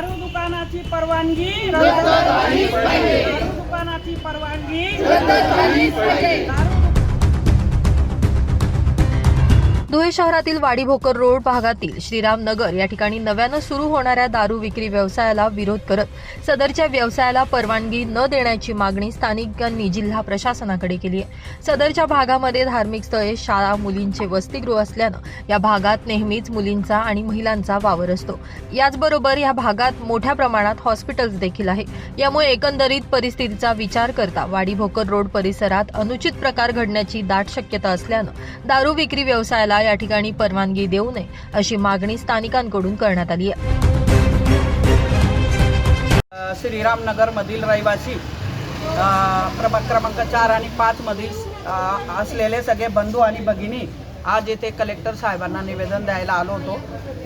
दारू दुकानाची परवानगी. दारू दुकानाची परवानगी. दारू धुळे शहरातील वाडी भोकर रोड भागातील श्रीराम नगर या ठिकाणी नव्यानं सुरू होणाऱ्या दारू विक्री व्यवसायाला विरोध करत सदरच्या व्यवसायाला परवानगी न देण्याची मागणी स्थानिकांनी जिल्हा प्रशासनाकडे केली आहे. सदरच्या भागामध्ये धार्मिक स्थळे शाळा मुलींचे वसतिगृह असल्यानं या भागात नेहमीच मुलींचा आणि महिलांचा वावर असतो. याचबरोबर या भागात मोठ्या प्रमाणात हॉस्पिटल्स देखील आहे यामुळे एकंदरीत परिस्थितीचा विचार करता वाडी भोकर रोड परिसरात अनुचित प्रकार घडण्याची दाट शक्यता असल्यानं दारू विक्री व्यवसायाला या ठिकाणी परवानगी देऊ नये अशी मागणी स्थानिकांकडून करण्यात आली आहे. श्रीरामनगरमधील रहिवासी प्रभाग क्रमांक चार आणि पाचमधील असलेले सगळे बंधू आणि भगिनी आज येथे कलेक्टर साहेबांना निवेदन द्यायला आलो होतो.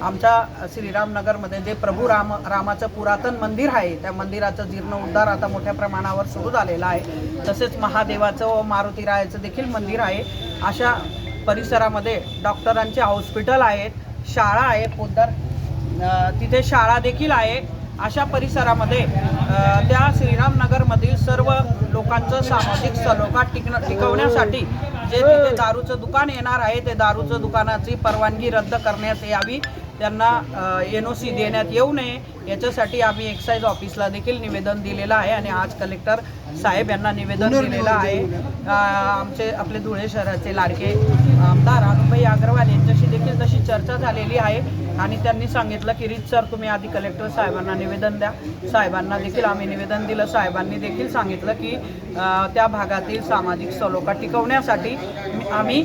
आमच्या श्रीरामनगरमध्ये जे प्रभू राम रामाचं पुरातन मंदिर आहे त्या मंदिराचं जीर्णोद्धार आता मोठ्या प्रमाणावर सुरू झालेला आहे. तसेच महादेवाचं व मारुतीरायाचं देखील मंदिर आहे. अशा परिसरामध्ये डॉक्टरांचे हॉस्पिटल आहेत शाळा आहे पोद्दार तिथे शाळा देखील आहे. अशा परिसरामध्ये त्या श्रीरामनगरमधील सर्व लोकांचं सामाजिक सलोखा टिकण टिकवण्यासाठी जे तिथे दारूचं दुकान येणार आहे ते दारूचं दुकानाची परवानगी रद्द करण्यात यावी. त्यांना एन ओ सी देण्यात येऊ नये याच्यासाठी आम्ही एक्साईज ऑफिसला देखील निवेदन दिलेलं आहे आणि आज कलेक्टर साहेब यांना निवेदन दिलेलं आहे. आमचे आपले धुळे शहराचे लाडके आमदार अनुभाई अग्रवाल यांच्याशी देखील तशी चर्चा झालेली आहे आणि त्यांनी सांगितलं की रीत सर तुम्ही आधी कलेक्टर साहेबांना निवेदन द्या. साहेबांना देखील आम्ही निवेदन दिलं. साहेबांनी देखील सांगितलं की त्या भागातील सामाजिक सलोखा टिकवण्यासाठी आम्ही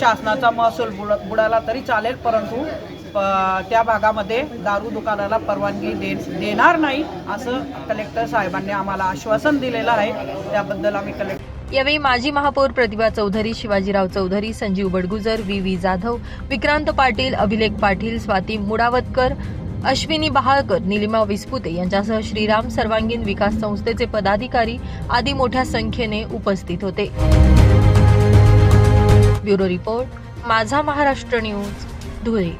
शासनाचा महसूल बुड बुडाला तरी चालेल परंतु त्या भागामध्ये दारू दुकानाला परवानगी दे देणार नाही असं कलेक्टर साहेबांनी आम्हाला आश्वासन दिलेलं आहे. त्याबद्दल आम्ही कलेक्टर यावेळी माजी महापौर प्रतिभा चौधरी शिवाजीराव चौधरी संजीव बडगुजर व्ही व्ही जाधव विक्रांत पाटील अभिलेख पाटील स्वाती मुडावतकर अश्विनी बहाळकर निलिमा विस्पुते यांच्यासह श्रीराम सर्वांगीण विकास संस्थेचे पदाधिकारी आदी मोठ्या संख्येने उपस्थित होते. ब्युरो रिपोर्ट माझा महाराष्ट्र न्यूज धुळे.